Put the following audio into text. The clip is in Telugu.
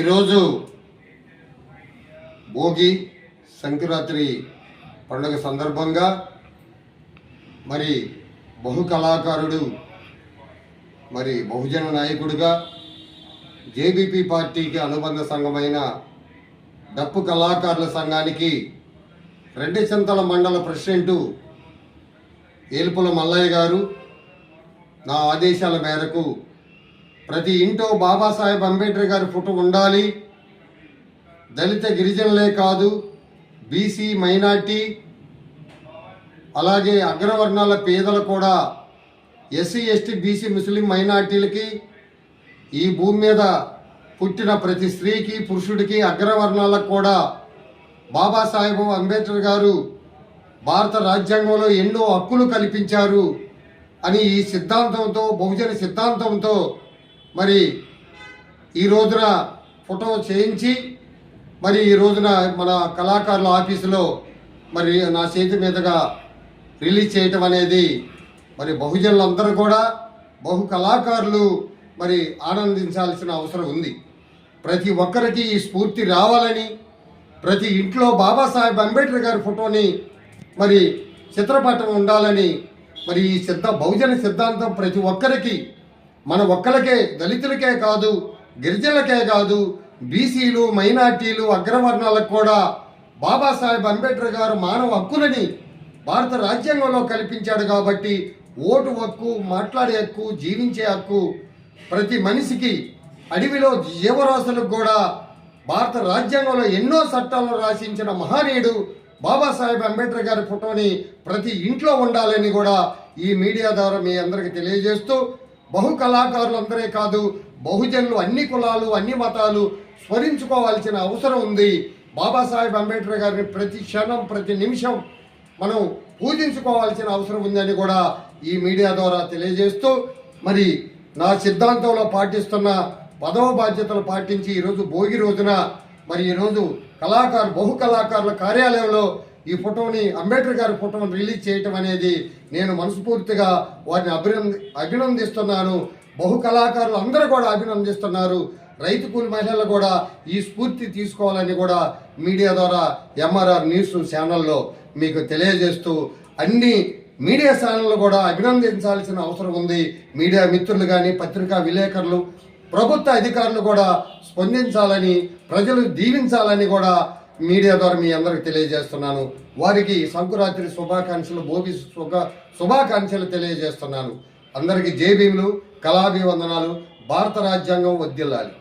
ఈరోజు భోగి సంక్రాంతి పండుగ సందర్భంగా మరి బహు కళాకారుడు మరి బహుజన నాయకుడిగా జేబీపీ పార్టీకి అనుబంధ సంఘమైన డప్పు కళాకారుల సంఘానికి రెడ్డి చింతల మండల ప్రెసిడెంటు ఏలుపుల మల్లయ్య గారు నా ఆదేశాల మేరకు ప్రతి ఇంటో బాబాసాహెబ్ అంబేద్కర్ గారి ఫోటో ఉండాలి. దళిత గిరిజనులే కాదు బీసీ మైనార్టీ అలాగే అగ్రవర్ణాల పేదలు కూడా ఎస్సీ ఎస్టీ బీసీ ముస్లిం మైనార్టీలకి ఈ భూమి మీద పుట్టిన ప్రతి స్త్రీకి పురుషుడికి అగ్రవర్ణాలకు కూడా బాబాసాహెబ్ అంబేద్కర్ గారు భారత రాజ్యాంగంలో ఎన్నో హక్కులు కల్పించారు అని ఈ సిద్ధాంతంతో బహుజన సిద్ధాంతంతో మరి ఈ రోజున ఫోటో చేయించి మరి ఈ రోజున మన కళాకారుల ఆఫీసులో మరి నా చేతి మీదుగా రిలీజ్ చేయటం అనేది మరి బహుజనులందరూ కూడా బహు కళాకారులు మరి ఆనందించాల్సిన అవసరం ఉంది. ప్రతి ఒక్కరికి ఈ స్ఫూర్తి రావాలని ప్రతి ఇంట్లో బాబాసాహెబ్ అంబేద్కర్ గారి ఫోటోని మరి చిత్రపటం ఉండాలని మరి ఈ సిద్ధ బహుజన సిద్ధాంతం ప్రతి ఒక్కరికి మన ఒక్కలకే దళితులకే కాదు గిరిజనులకే కాదు బీసీలు మైనార్టీలు అగ్రవర్ణాలకు కూడా బాబాసాహెబ్ అంబేద్కర్ గారు మానవ హక్కులని భారత రాజ్యాంగంలో కల్పించాడు కాబట్టి ఓటు హక్కు మాట్లాడే హక్కు జీవించే హక్కు ప్రతి మనిషికి అడవిలో జీవరాశులకు కూడా భారత రాజ్యాంగంలో ఎన్నో చట్టాలను రాసించిన మహనీయుడు బాబాసాహెబ్ అంబేద్కర్ గారి ఫోటోని ప్రతి ఇంట్లో ఉండాలని కూడా ఈ మీడియా ద్వారా మీ అందరికీ తెలియజేస్తూ బహు కళాకారులందరే కాదు బహుజనులు అన్ని కులాలు అన్ని మతాలు స్మరించుకోవాల్సిన అవసరం ఉంది. బాబాసాహెబ్ అంబేద్కర్ గారిని ప్రతి క్షణం ప్రతి నిమిషం మనం పూజించుకోవాల్సిన అవసరం ఉందని కూడా ఈ మీడియా ద్వారా తెలియజేస్తూ మరి నా సిద్ధాంతంలో పాటిస్తున్న పదవ బాధ్యతలు పాటించి ఈరోజు భోగి రోజున మరి ఈరోజు కళాకారు బహు కళాకారుల కార్యాలయంలో ఈ ఫోటోని అంబేద్కర్ గారి ఫోటోని రిలీజ్ చేయటం అనేది నేను మనస్ఫూర్తిగా వారిని అభినంది అభినందిస్తున్నాను. బహు కళాకారులు అందరూ కూడా అభినందిస్తున్నారు. రైతు కూలి మహిళలు కూడా ఈ స్ఫూర్తి తీసుకోవాలని కూడా మీడియా ద్వారా ఎంఆర్ఆర్ న్యూస్ ఛానల్లో మీకు తెలియజేస్తూ అన్ని మీడియా ఛానళ్ళు కూడా అభినందించాల్సిన అవసరం ఉంది. మీడియా మిత్రులు కానీ పత్రికా విలేకరులు ప్రభుత్వ అధికారులు కూడా స్పందించాలని ప్రజలు దీవించాలని కూడా మీడియా ద్వారా మీ అందరికి తెలియజేస్తున్నాను. వారికి సంకురాత్రి శుభాకాంక్షలు భోగి శుభ శుభాకాంక్షలు తెలియజేస్తున్నాను. అందరికీ జేబీములు కళాభివందనాలు భారత రాజ్యాంగం వద్దిల్లాలి.